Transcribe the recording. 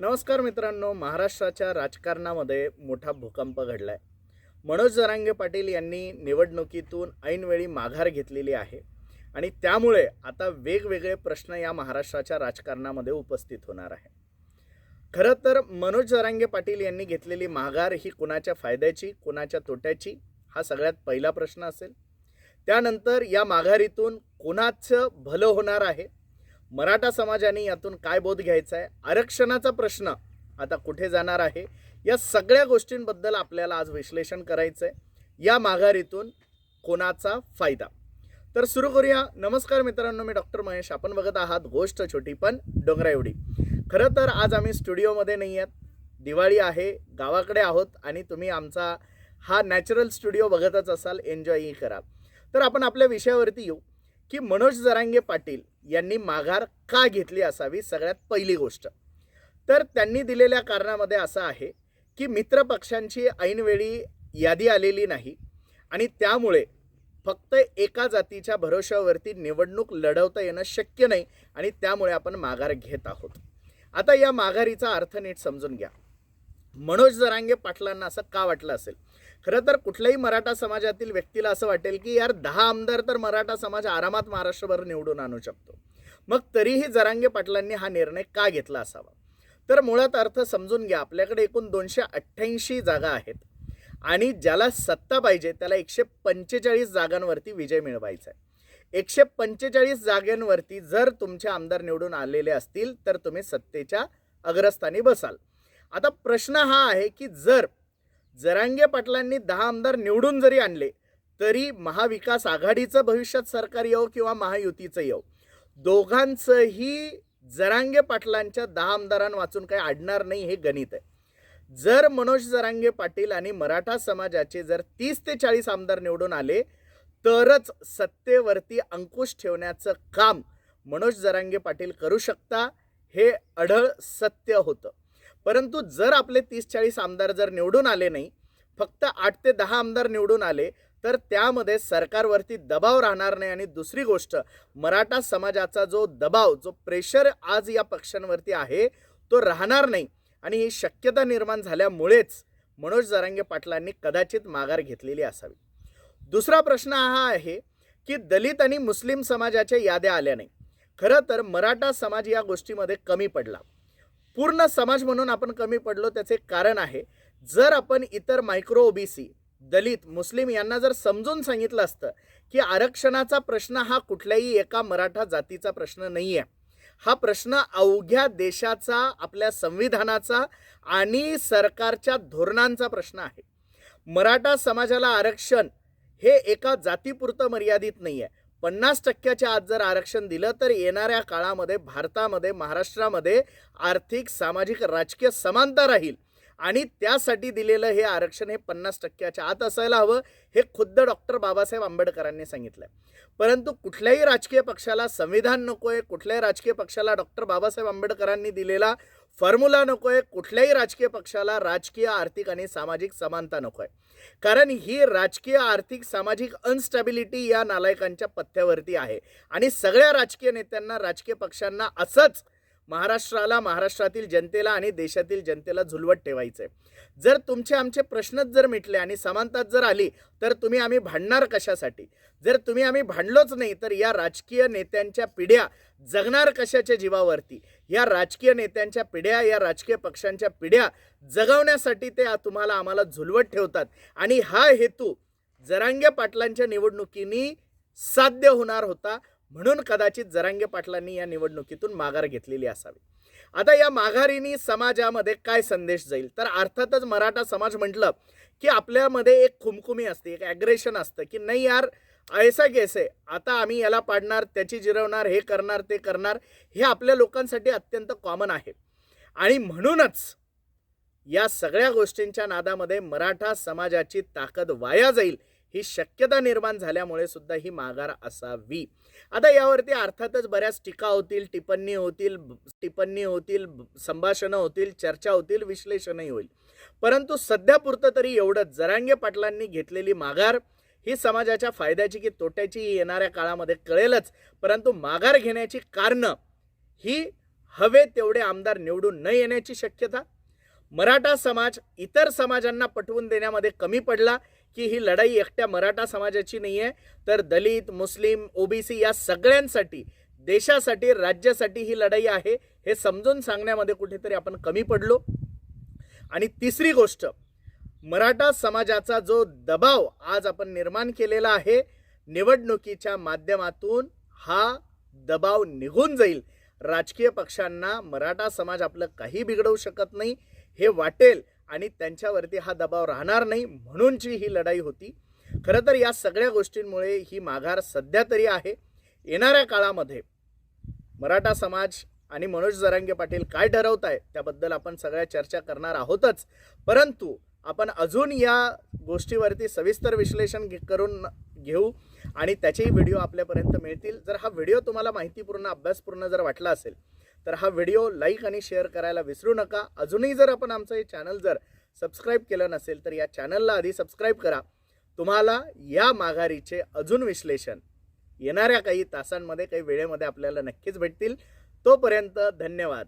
नमस्कार मित्रांनो महाराष्ट्राच्या राजकारणामध्ये मोठा भूकंप घडलाय. मनोज जरांगे पाटील यांनी निवडणुकीतून ऐनवेळी माघार घेतलेली आहे आणि त्यामुळे आता वेगवेगळे प्रश्न या महाराष्ट्राच्या राजकारणामध्ये उपस्थित होणार आहे. खरं तर मनोज जरांगे पाटील यांनी घेतलेली माघार ही कुणाच्या फायद्याची कुणाच्या तोट्याची हा सगळ्यात पहिला प्रश्न असेल. त्यानंतर या माघारीतून कुणाचं भलं होणार आहे? मराठा समाजाने यातून काय बोध घ्यायचा आहे? आरक्षणाचा प्रश्न आता कुठे जाणार आहे? या सगळ्या गोष्टींबद्दल आपल्याला आज विश्लेषण करायचं आहे. या माघारीतून कोणाचा फायदा? तर सुरू करूया. नमस्कार मित्रांनो मी डॉक्टर महेश. आपण बघत आहात गोष्ट छोटी पण डोंगरा एवढी. खरं तर आज आम्ही स्टुडिओमध्ये नाही आहेत. दिवाळी आहे गावाकडे आहोत आणि तुम्ही आमचा हा नॅचरल स्टुडिओ बघतच असाल. एन्जॉयही कराल तर आपण आपल्या विषयावरती येऊ. की मनोज जरांगे पाटील यांनी माघार का घेतली असावी? सगळ्यात पहिली गोष्ट. तर त्यांनी दिलेल्या कारणामध्ये असं आहे की मित्र पक्षांची ऐनवेळी यादी आलेली नाही आणि त्यामुळे फक्त एका जातीच्या भरोश्यावरती निवडणूक लढवता येणं शक्य नाही आणि त्यामुळे आपण माघार घेत आहोत. आता या माघारीचा अर्थ नीट समजून घ्या. मनोज जरांगे पाटलांना असं का वाटलं असेल? खरं तर कुठल्याही मराठा समाजातील व्यक्तीला असं वाटेल की यार दहा आमदार तर मराठा समाज आरामात महाराष्ट्रभर निवडून आणू शकतो. मग तरीही जरांगे पाटलांनी हा निर्णय का घेतला असावा? तर मुळात अर्थ समजून घ्या आपल्याकडे एकूण दोनशे अठ्ठ्याऐंशी जागा आहेत आणि ज्याला सत्ता पाहिजे त्याला एकशे पंचेचाळीस जागांवरती विजय मिळवायचा आहे. एकशे पंचेचाळीस जागांवरती जर तुमचे आमदार निवडून आलेले असतील तर तुम्ही सत्तेच्या अग्रस्थानी बसाल. आता प्रश्न हा आहे की जर जरांगे पाटलांनी दहा आमदार निवडून जरी आणले तरी महाविकास आघाडीचं भविष्यात सरकार येऊ किंवा महायुतीचं येऊ दोघांचंही जरांगे पाटलांच्या दहा आमदारांवाचून काही आडणार नाही हे गणित आहे. जर मनोज जरांगे पाटील आणि मराठा समाजाचे जर तीस ते चाळीस आमदार निवडून आले तरच सत्तेवरती अंकुश ठेवण्याचं काम मनोज जरांगे पाटील करू शकता हे अढळ सत्य होतं. परंतु जर आपले तीस चाळीस आमदार जर निवडून आले नाही फक्त आठ ते दहा आमदार निवडून आले तर त्यामध्ये सरकारवरती दबाव राहणार नाही. आणि दुसरी गोष्ट मराठा समाजाचा जो दबाव जो प्रेशर आज या पक्षांवरती आहे तो राहणार नाही. आणि ही शक्यता निर्माण झाल्यामुळेच मनोज जरांगे पाटलांनी कदाचित माघार घेतलेली असावी. दुसरा प्रश्न हा आहे की दलित आणि मुस्लिम समाजाच्या याद्या आल्या नाही. खरं तर मराठा समाज या गोष्टीमध्ये कमी पडला. पूर्ण समाज म्हणून आपण कमी पडलो त्याचे कारण आहे. जर आपण इतर मायक्रो ओबीसी दलित मुस्लिम यांना जर समजून सांगितलं असतं की आरक्षणाचा प्रश्न हा कुठल्याही एका मराठा जातीचा प्रश्न नाही आहे हा प्रश्न अवघ्या देशाचा आपल्या संविधानाचा आणि सरकारच्या धोरणांचा प्रश्न आहे. मराठा समाजाला आरक्षण हे एका जातीपुरतं मर्यादित नाही आहे पन्नास टक्क्याच्या आत जर आरक्षण दिलं तर येणाऱ्या काळामध्ये भारतामध्ये महाराष्ट्रामध्ये आर्थिक सामाजिक राजकीय समानता राहील. आणि त्यासाठी दिलेलं हे आरक्षण हे पन्नास टक्क्याच्या आत असायला हवं हे खुद्द डॉक्टर बाबासाहेब आंबेडकरांनी सांगितलं परंतु कुठल्याही राजकीय पक्षाला संविधान नको आहे कुठल्याही राजकीय पक्षाला डॉक्टर बाबासाहेब आंबेडकरांनी दिलेला फॉर्म्युला नको आहे कुठल्याही राजकीय पक्षाला राजकीय आर्थिक आणि सामाजिक समानता नको आहे कारण ही राजकीय आर्थिक सामाजिक अनस्टॅबिलिटी या नालायकांच्या पथ्यावरती आहे. आणि सगळ्या राजकीय नेत्यांना राजकीय पक्षांना असंच महाराष्ट्राला महाराष्ट्रातील जनतेला आणि देशातील जनतेला झुलवत ठेवायचं आहे जर तुमचे आमचे प्रश्नच जर मिटले आणि समानतात जर आली तर तुम्ही आम्ही भांडणार कशासाठी? जर तुम्ही आम्ही भांडलोच नाही तर या राजकीय नेत्यांच्या पिढ्या जगणार कशाच्या जीवावरती? या राजकीय नेत्यांच्या पिढ्या या राजकीय पक्षांच्या पिढ्या जगवण्यासाठी ते तुम्हाला आम्हाला झुलवत ठेवतात. आणि हा हेतू जरांगे पाटलांच्या निवडणुकीनी साध्य होणार होता. म्हणून कदाचित जरांगे पाटलांनी या निवडणुकीतून माघार घेतलेली असावी. आता या माघारीनी समाजामध्ये काय संदेश जाईल? तर अर्थातच मराठा समाज म्हटलं की आपल्यामध्ये एक खुमखुमी असते एक ॲग्रेशन असतं की नाही यार ऐसा कैसे? आता आम्ही याला पाडणार त्याची जिरवणार हे करणार ते करणार हे आपल्या लोकांसाठी अत्यंत कॉमन आहे. आणि म्हणूनच या सगळ्या गोष्टींच्या नादामध्ये मराठा समाजाची ताकद वाया जाईल ही शक्यता निर्माण झाल्यामुळे सुद्धा ही माघार असावी. आता यावरती अर्थातच बऱ्याच टीका होतील टिप्पणी होतील टिप्पणी होतील संभाषणं होतील चर्चा होतील विश्लेषणही होईल. परंतु सध्यापुरतं तरी एवढंच. जरांगे पाटलांनी घेतलेली माघार ही समाजाच्या फायद्याची की तोट्याची ही येणाऱ्या काळामध्ये कळेलच. परंतु माघार घेण्याची कारणं ही हवे तेवढे आमदार निवडून न येण्याची शक्यता. मराठा समाज इतर समाजांना पटवून देण्यामध्ये कमी पडला. की ही लढाई एकट्या मराठा समाजाची नाही आहे तर दलित मुस्लिम ओबीसी या सगळ्यांसाठी देशासाठी राज्यासाठी ही लढाई आहे हे समजून सांगण्यामध्ये कुठेतरी आपण कमी पडलो. आणि तिसरी गोष्ट मराठा समाजाचा जो दबाव आज आपण निर्माण केलेला आहे निवडणुकीच्या माध्यमातून हा दबाव निघून जाईल. राजकीय पक्षांना मराठा समाज आपलं काही बिघडवू शकत नाही. हे वाटेल आणि त्यांच्यावरती हा दबाव राहणार नाही म्हणूनची ही लढाई होती. खरं तर या सगळ्या गोष्टींमुळे ही माघार सध्या तरी आहे. येणाऱ्या काळामध्ये मराठा समाज आणि मनोज जरांगे पाटील काय ठरवत आहे त्याबद्दल आपण सगळ्या चर्चा करणार आहोतच. परंतु आपण अजून या गोष्टीवरती सविस्तर विश्लेषण करून घेऊ आणि त्याचेही व्हिडिओ आपल्यापर्यंत मिळतील. जर हा व्हिडिओ तुम्हाला माहितीपूर्ण अभ्यासपूर्ण जर वाटला असेल तर हा व्हिडिओ लाईक आणि शेअर करायला विसरू नका. अजूनही जर आपण आमचं हे चॅनल जर सबस्क्राईब केलं नसेल तर या चॅनलला आधी सबस्क्राईब करा. तुम्हाला या माघारीचे अजून विश्लेषण येणाऱ्या काही तासांमध्ये काही वेळेमध्ये आपल्याला नक्कीच भेटतील. तोपर्यंत धन्यवाद.